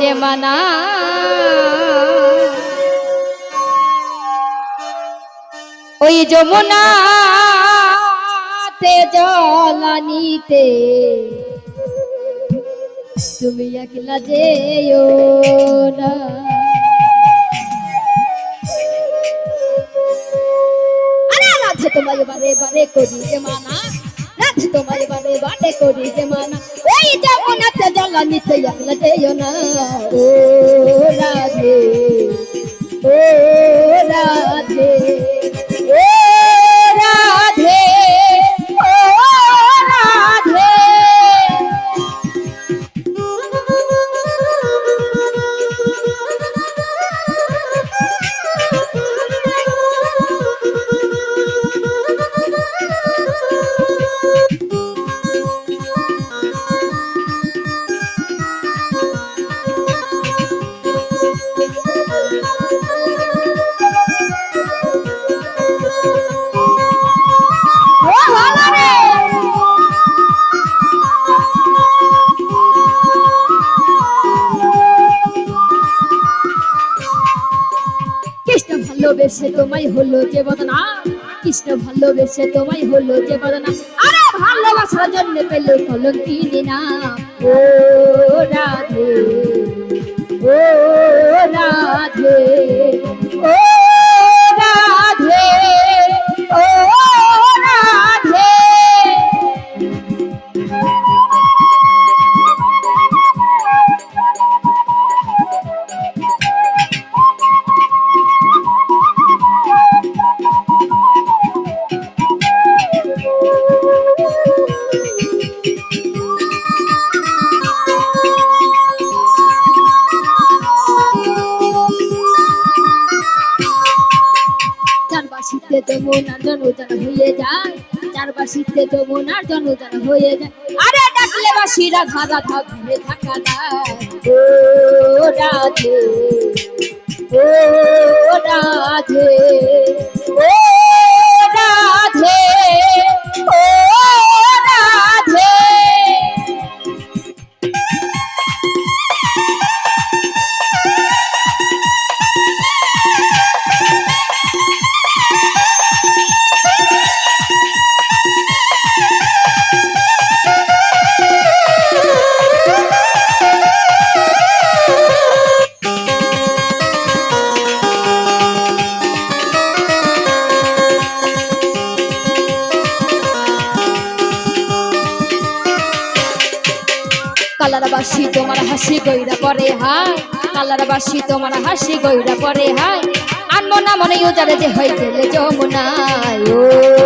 যে মানা। ওই যমুনাতে জলানিতে তুমি একলা যেও না। তোমায় বারে বারে করি যে মানা। তোমায় বারে বারে করি যে মানা। ওই যমুনাতে জলানিতে একলা যেও না। ও রাধে। ভালোবেসে তোমায় হলো যে বদনা। কৃষ্ণ ভালোবেসে তোমায় হলো যে বদনা। আরে ভালোবাসার জন্য পেলে কলঙ্কিনী না ও রাধে। ও রাধে। ও চারবাসিতে যমুনার জনজান হয়ে যায়। চারবাসিতে যমুনার জনজান হয়ে যায়। আরে ডাকলে বাসি রাধা রাধা থাকা যায় ও রাধে ও রাধে। কালারবাসী, তোমার হাসি গইরা পরে হায়। কালারবাসী, তোমার হাসি গইরা পরে হায়। আনমনা মনে মনে উজারে যে হয়ে গেলে যমুনায়, ও।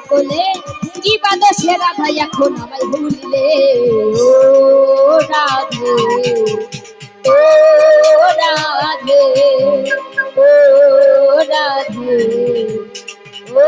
সকলে, কি বাদে সেরা ভাই এখন আমায় ভুলিলে ও রাধে ও রাধে ও রাধে, ও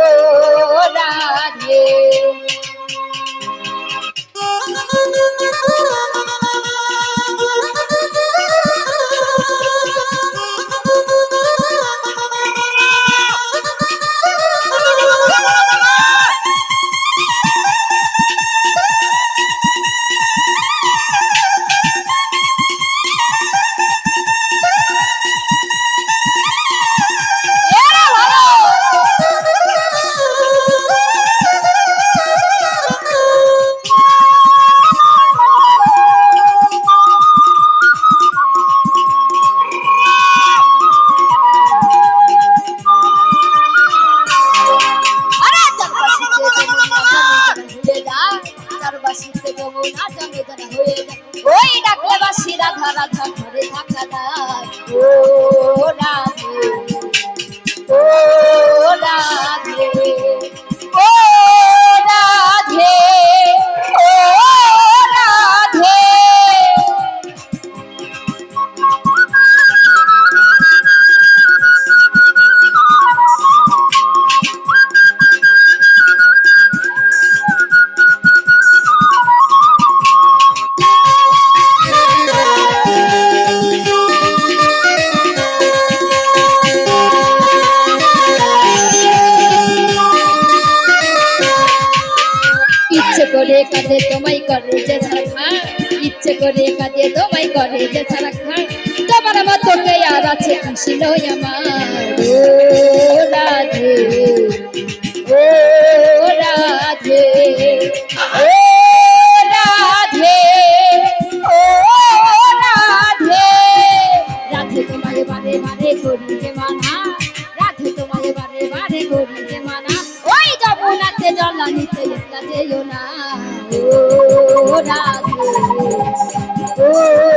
ভালোবাসি সে ওই ডাকলে বাসি রাধা রাধা ঘরে থাকা ও রাধে ও রাধে। কাঁদে তোমায় করে যে ছাড়া খায়। ইচ্ছে করে কাঁদে তোমায় করে যে ছাড়া খায়। তোমার মতো কে আর আছে খুশি নই আমার। ও রাধে ও রাধে মানা রাধে তোমায় বারে জলা নিতে যেও না। রাধে ও